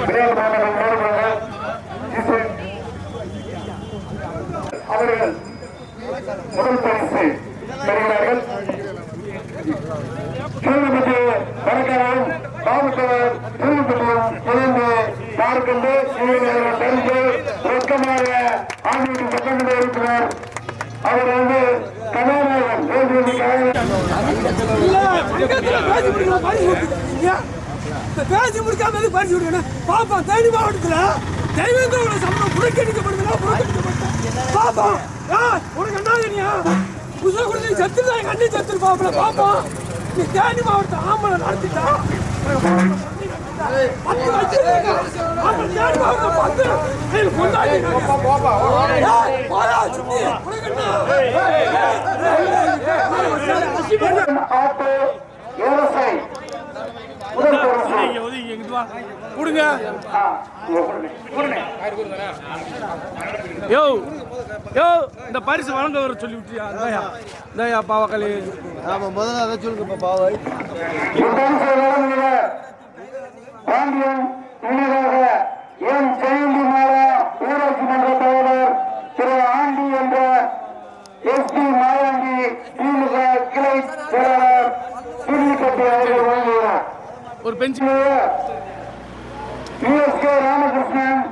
அவர்கள் பேசி முடிக்காம பரிசு பாப்பா தேனி மாவட்டத்தில் தெய்வங்களோட சம்பளம் புறக்கணிக்கப்படுதுல புறக்கணிக்கப்பட்ட பாப்பா ஆ உனக்கு என்ன தெரியா புதுசா கொடுத்து செத்துருந்தா எங்க அண்ணி செத்துரு பாப்பல பாப்பா. நீ தேனி மாவட்டம் ஆம்பளை நடத்திட்டா. பத்து வச்சிருக்க ஆம்பளை தேனி மாவட்டம் பத்து. கொண்டாடி சுத்தி. உனக்கு என்ன? ஆட்டோ விவசாயி முதல் பரிசு ஒதுங்கி இங்கிட்டு வா. கொடுங்க. யோ யோ இந்த பரிசு வழங்க வர சொல்லி விட்டியா இந்தாயா இந்தாயா பாவக்களி ஆமா முதல்ல அதை சொல்லுங்க பாவை இப்பரிசை வழங்குகிற பாண்டியன் முன்னதாக எம் ஜெயந்தி மாலா ஊராட்சி மன்ற தலைவர் திரு ஆண்டி என்ற எஸ்பி மாயாண்டி திமுக கிளை செயலாளர் திருநிக்கட்டி அவர்கள் வழங்குகிறார் ஒரு பெஞ்ச் யுஎஸ்கே ராமகிருஷ்ணன்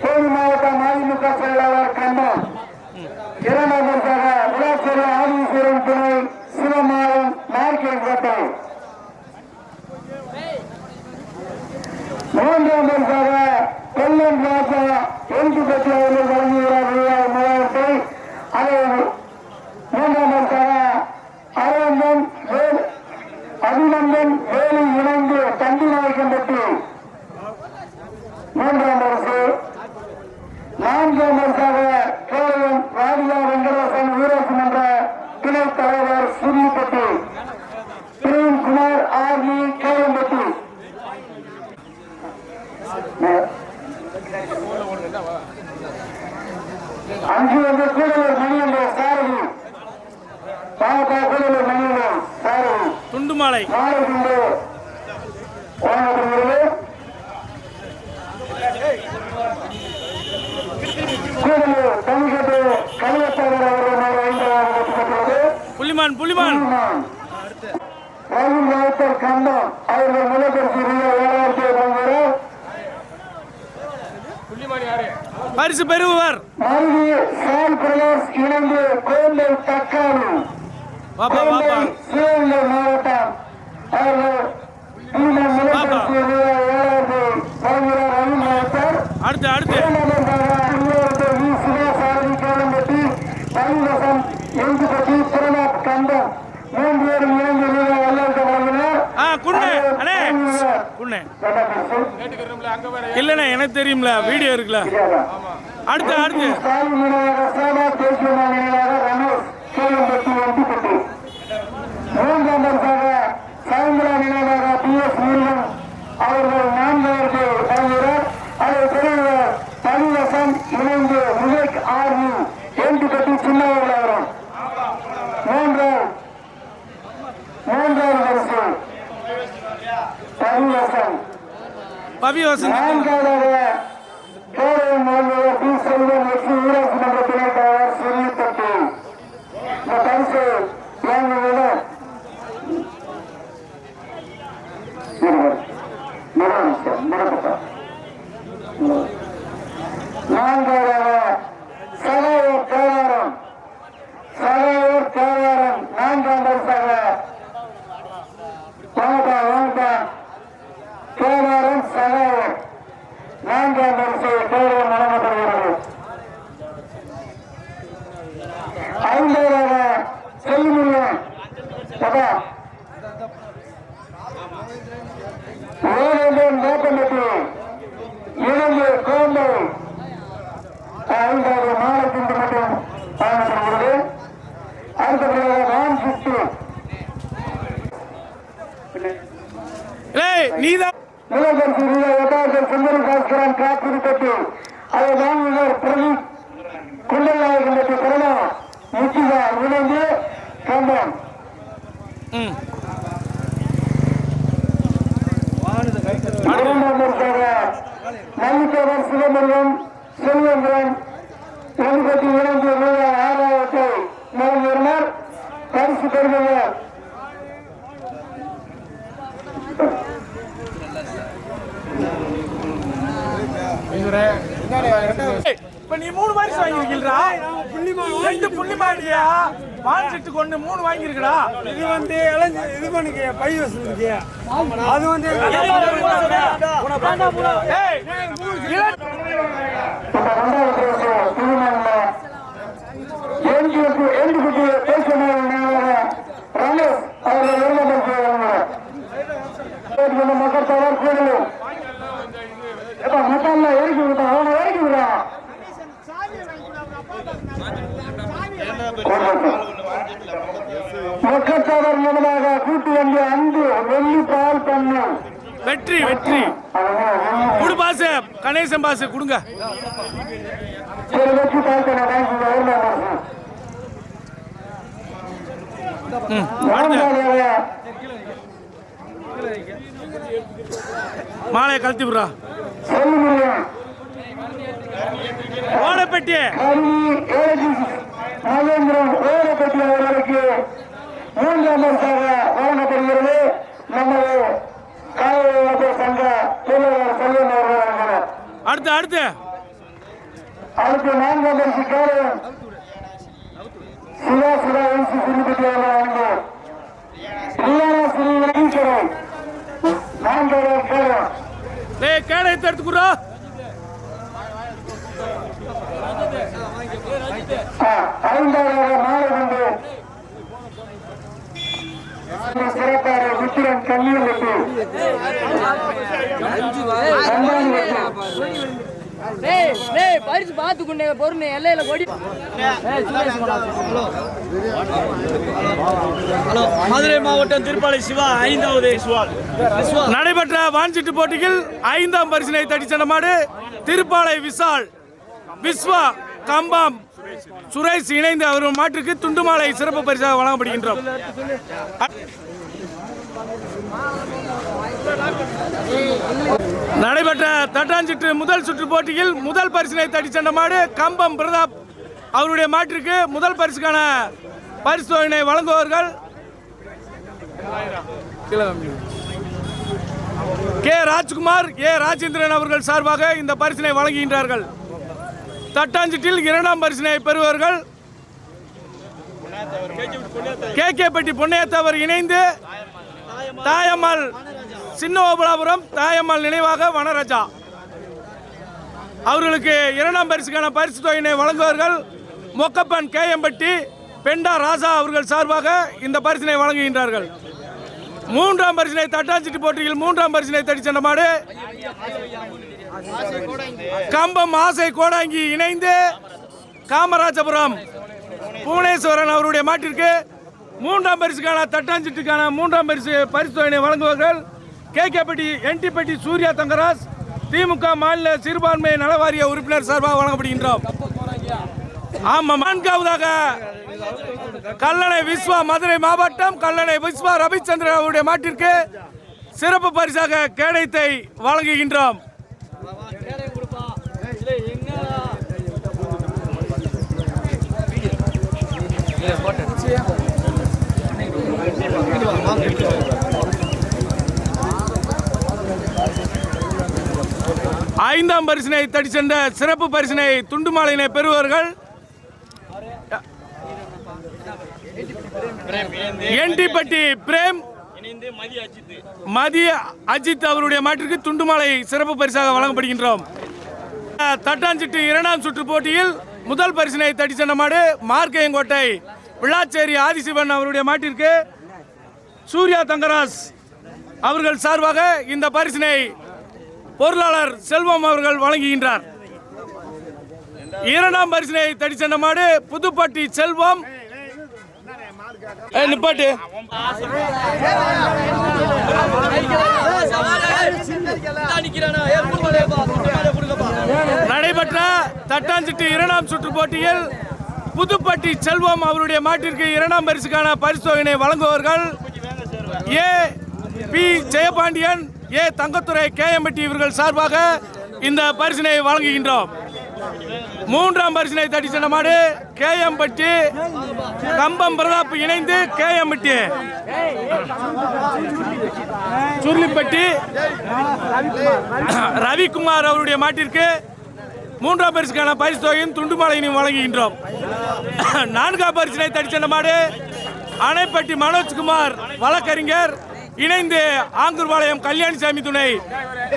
தேனி மாவட்ட மதிமுக செயலாளர் கண்டம் இரண்டாம் பரிசாக ஆதீஸ்வரன் துணை சிவமாயன் கோட்டை. மூன்றாம் பரிசாக ராஜா எழுத்து வழங்குகிறார் மூவாயிரத்தை அதை மூன்றாம் பரிசாக அரவிந்தன் வேலு அபிநந்தன் வேலு இணைந்து தண்டி நாயக்கம்பட்டி மூன்றாம் பரிசு நான்காம் பரிசாக கேரளம் ராதிகா வெங்கடேசன் ஊராட்சி மன்ற துணைத் தலைவர் சுருளிப்பட்டி பிரேம்குமார் ஆர்மி கேரம்பட்டி அஞ்சு வந்து கூடலூர் மணியண்டர் சாரதி. பாவக்கா கூடலூர் மணியண்டர் சாரதி. துண்டு மாலை மாலை கொண்டு வழங்கப்படுகிறது கூடலூர் தமிழ்கட்டு கலியத்தவர் அவர்கள் ஐந்தாவது வெற்றி புலிமான் புலிமான். நாயக்கர் கண்டம் அவர்கள் ரூபாய் ஏழாயிரத்தி வழங்குகிறார் பரிசு பெறுவர் வாப்பா சிவகங்கை மாவட்டம். இந்த முதற்பரிசு ரூபாய் ஏழாயிரத்தி வழங்குகிறார் ரவி நாயக்கர் அடுத்து அடுத்து. இல்லண்ணே எனக்கு தெரியும்ல வீடியோ இருக்குல்ல அடுத்து அடுத்து அவர்கள் நான்காவது வழங்குகிறார். அதை பிறகு தனிவசம் இணைந்து ஆர்மி என்று கட்டி சின்னவர்கள் அவரும் மூன்றாவது மூன்றாவது வரிசை தனிவசம் பவி வசந்த் நான்காவதாக கேரளம் வழங்குவர் பி செல்வன் வெற்றி ஊராட்சி மன்ற துணைத் தலைவர் சிறியப்பட்டி இந்த பரிசு வழங்குவது முதலமைச்சர் முதலமைச்சர் நான்காவதாக போகிறோம் இரண்டாவதற்காக மல்லிகேவர் சிவமுருகன் செல்வங்குடன் எழுபத்தி இரண்டு ரூபாய் ஆறாயிரத்தை நல்கியுள்ளார் பரிசு பெறுகிறார் Hey! இப்ப நீ மூணு பரிசு வாங்கியிருக்கீங்களா ரெண்டு புள்ளி மாடியா வாங்கிட்டு கொண்டு மூணு வாங்கியிருக்கடா. இது வந்து இளைஞ இது பண்ணிக்க பை வசதிக்கு அது வந்து ஏழு ஏழு குட்டி. கணேசன் பாஸ் கொடுங்க. மாலையை கழட்டி விடுறா. ஓடப்பட்டி ஓடப்பெட்டி ஹரி அவர்களுக்கு மூன்றாம் பரிசாக வழங்கப்படுகிறது. நமது காவல் சங்க தொழிலாளர் செல்வன் அவர்கள். அடுத்து அடுத்து. அடுத்து நான்காம் கேரளம் சிவா சிவா என்சி சிறுபதி அவர்கள் வழங்குவார் பிரியாணா ஸ்ரீ வெங்கீஸ்வரன் நான்காவது கேரளம் டேய் கேடயத்தை எடுத்துக்குறா ஐந்தாவது மாலை கொண்டு சிறப்பாக விக்கிரன் கண்ணீர் வெட்டி. பரிசு பார்த்து டேய் டேய் பரிசு பாத்துக்குண்டே பொறுமை எல்லையில கொடி மதுரை மாவட்டம் திருப்பாலை சிவா ஐந்தாவது நடைபெற்ற வான்சிட்டு போட்டியில் ஐந்தாம் பரிசினை தட்டி சென்ற மாடு திருப்பாலை விசால் விஸ்வா கம்பாம் சுரேஷ் இணைந்து அவர் மாற்றுக்கு துண்டு மாலை சிறப்பு பரிசாக வழங்கப்படுகின்றோம். நடைபெற்ற தட்டாஞ்சிற்று முதல் சுற்று போட்டியில் முதல் பரிசினை தட்டி சென்ற மாடு கம்பம் பிரதாப் அவருடைய மாட்டிற்கு முதல் பரிசுக்கான பரிசு தொகையினை வழங்குவார்கள் கே ராஜ்குமார் ஏ ராஜேந்திரன் அவர்கள் சார்பாக இந்த பரிசினை வழங்குகின்றார்கள். தட்டாஞ்சிட்டில் இரண்டாம் பரிசினை பெறுவார்கள் கே கே பட்டி பொன்னையத்தவர் இணைந்து தாயம்மாள் சின்ன ஓபலாபுரம் தாயம்மாள் நினைவாக வனராஜா. அவர்களுக்கு இரண்டாம் பரிசுக்கான பரிசு தொகையினை வழங்குவார்கள். மொக்கப்பன் கேஎம்பட்டி பெண்டா ராசா அவர்கள் சார்பாக இந்த பரிசினை வழங்குகின்றார்கள். மூன்றாம் பரிசினை தட்டாஞ்சிட்டு போட்டியில் மூன்றாம் பரிசினை தடி சென்ற மாடு கம்பம் ஆசை கோடாங்கி இணைந்து காமராஜபுரம் புவனேஸ்வரன் அவருடைய மாட்டிற்கு மூன்றாம் பரிசுக்கான தட்டாஞ்சிட்டுக்கான மூன்றாம் பரிசு பரிசு தொகையினை வழங்குவார்கள். கே என்டிபட்டி சூர்யா தங்கராஜ் திமுக மாநில சிறுபான்மை நலவாரிய உறுப்பினர் சார்பாக வழங்கப்படுகின்றோம். ஆமாம் நான்காவதாக கல்லணை விஸ்வா மதுரை மாவட்டம் கல்லணை விஸ்வா ரவிச்சந்திரன் அவருடைய மாட்டிற்கு சிறப்பு பரிசாக கேடயத்தை வழங்குகின்றோம். ஐந்தாம் பரிசினை தடி சென்ற சிறப்பு பரிசினை துண்டு மாலையினை பெறுவார்கள் என்டிப்பட்டி பிரேம் மதிய அஜித் அவருடைய மாட்டிற்கு துண்டு மாலை சிறப்பு பரிசாக வழங்கப்படுகின்றோம். தட்டாஞ்சிட்டு இரண்டாம் சுற்று போட்டியில் முதல் பரிசினை தடி சென்ற மாடு மார்க்கையங்கோட்டை விழாச்சேரி ஆதிசிவன் அவருடைய மாட்டிற்கு சூர்யா தங்கராஜ் அவர்கள் சார்பாக இந்த பரிசினை பொருளாளர் செல்வம் அவர்கள் வழங்குகின்றார். இரண்டாம் பரிசினை தடி சென்ற மாடு புதுப்பட்டி செல்வம். நிப்பாட்டு. நடைபெற்ற தட்டாஞ்சிட்டு இரண்டாம் சுற்று போட்டியில் புதுப்பட்டி செல்வம் அவருடைய மாட்டிற்கு இரண்டாம் பரிசுக்கான பரிசோதனை தொகையினை வழங்குவார்கள் A P Jayapandian A Thangathurai KM Patti இவர்கள் சார்பாக இந்த பரிசினை வழங்குகின்றோம். மூன்றாம் பரிசினை தட்டி சென்ற மாடு கேஎம்பட்டி கம்பம் பிரதாப் இணைந்து கேஎம்பட்டி. சுருளிப்பட்டி ரவிக்குமார் அவருடைய மாட்டிற்கு மூன்றாம் பரிசுக்கான பரிசு தொகையும் துண்டு மாலையினையும் வழங்குகின்றோம். நான்காம் பரிசினை தடிச்சென்ற மாடு அணைப்பட்டி மனோஜ்குமார் வழக்கறிஞர் இணைந்து ஆங்கூர்பாளையம் கல்யாணிசாமி துணை.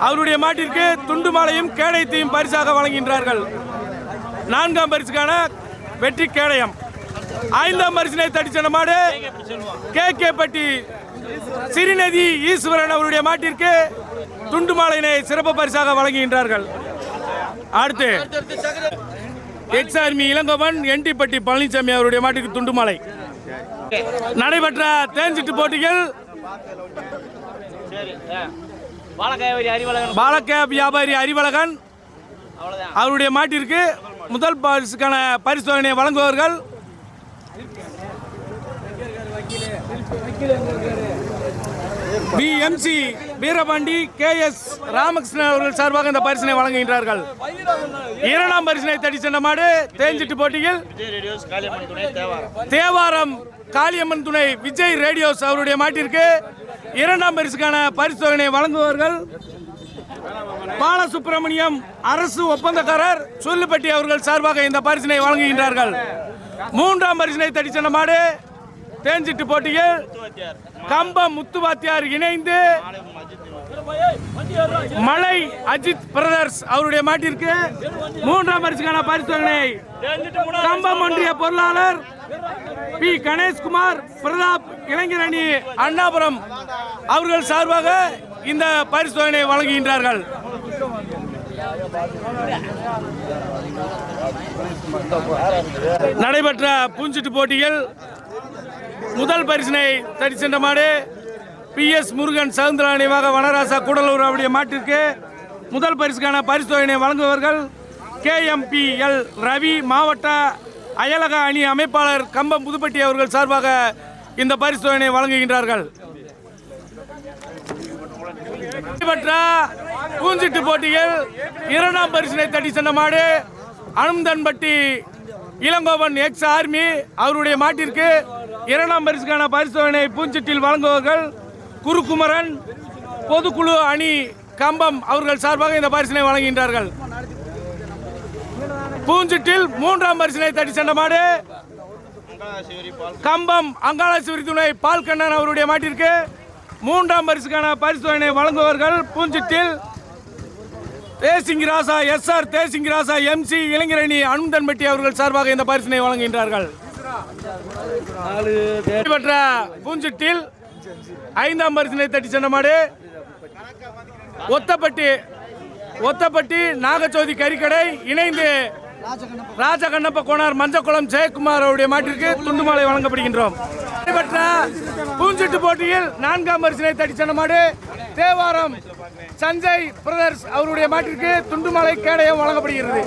அவருடைய மாட்டிற்கு துண்டு மாலையும் கேடயத்தையும் பரிசாக வழங்குகின்றார்கள். நான்காம் பரிசுக்கான வெற்றி கேடயம். ஐந்தாம் பரிசினை தடிச்சன மாடு கே. கே. பட்டி சிறுநதி ஈஸ்வரன் அவருடைய மாட்டிற்கு துண்டு மாலையினை சிறப்பு பரிசாக வழங்குகின்றார்கள். அடுத்து எக்ஸ் ஆர்மி இளங்கோவன் என்டிப்பட்டி பழனிசாமி அவருடைய மாட்டுக்கு துண்டு மாலை. நடைபெற்ற தேஞ்சிட்டு போட்டிகள் பாலக்க வியாபாரி அறிவழகன். அவருடைய மாட்டிற்கு முதல் பரிசுக்கான பரிசோதனை வழங்குபவர்கள். P M C Veerapandi K S Ramakrishnan அவர்கள் சார்பாக இந்த பரிசினை வழங்குகின்றார்கள். இரண்டாம் பரிசினை தடி சென்ற மாடு தேஞ்சிட்டு போட்டியில் தேவாரம் காளியம்மன் துணை விஜய் ரேடியோஸ் அவருடைய மாட்டிற்கு இரண்டாம் பரிசுக்கான பரிசோதனை வழங்குபவர்கள் பாலசுப்பிரமணியம் அரசு ஒப்பந்தக்காரர் சொல்லுபட்டி அவர்கள் சார்பாக இந்த பரிசினை வழங்குகின்றார்கள். மூன்றாம் பரிசினை தடிச்சன மாடு தேஞ்சிட்டு போட்டியில் கம்பம் முத்துவாத்தியார் இணைந்து மலை அஜித் பிரதர்ஸ் அவருடைய மாட்டிற்கு மூன்றாம் பரிசுக்கான பரிசோதனை கம்பம் ஒன்றிய பொருளாளர் பி. கணேஷ்குமார் பிரதாப் இளைஞர் அணி அண்ணாபுரம் அவர்கள் சார்பாக இந்த பரிசோதனை வழங்குகின்றார்கள். நடைபெற்ற பூஞ்சிட்டு போட்டியில் முதல் பரிசினை தடி சென்ற மாடு பி எஸ் முருகன் சவுந்தர நினைவாக வனராசா கூடலூர் அவருடைய மாட்டிற்கு முதல் பரிசுக்கான பரிசோதனை வழங்குபவர்கள் கேஎம்பிஎல் ரவி மாவட்ட அயலக அணி அமைப்பாளர் கம்பம் புதுப்பட்டி அவர்கள் சார்பாக இந்த பரிசோதனை வழங்குகின்றார்கள். பூஞ்சிட்டு போட்டியில் இரண்டாம் பரிசினை தட்டி சென்ற மாடு அனுந்தன்பட்டி இளங்கோவன் எக்ஸ் ஆர்மி அவருடைய மாட்டிற்கு இரண்டாம் பரிசுக்கான பரிசோதனை பூஞ்சிட்டில் வழங்குவார்கள் குருகுமரன் பொதுக்குழு அணி கம்பம் அவர்கள் சார்பாக இந்த பரிசினை வழங்குகின்றார்கள். பூஞ்சிட்டில் மூன்றாம் பரிசினை தட்டி சென்ற மாடு கம்பம் அங்காளசிவரி துணை பால் கண்ணன் அவருடைய மாட்டிற்கு மூன்றாம் பரிசுக்கான பரிசோதனை வழங்குபவர்கள் பூஞ்சிட்டில் Desing Rasa S R Desing Rasa M C இளைஞரணி அனுந்தன்பட்டி அவர்கள் சார்பாக இந்த பரிசினை வழங்குகின்றார்கள். பெற்ற பூஞ்சிட்டில் ஐந்தாம் பரிசினை தட்டி சென்ற மாடு. ஒத்தப்பட்டி ஒத்தப்பட்டி நாகச்சோதி கறிக்கடை இணைந்து ராஜகண்ணப்ப கோனார் மஞ்சக்குளம் ஜெயக்குமார் அவருடைய மாட்டிற்கு துண்டு மாலை வழங்கப்படுகின்றோம். நடைபெற்ற பூஞ்சிட்டு போட்டியில் நான்காம் பரிசினை தட்டி சென்ற மாடு தேவாரம் சஞ்சய் பிரதர்ஸ் அவருடைய மாட்டிற்கு துண்டு மாலை கேடயம் வழங்கப்படுகிறது.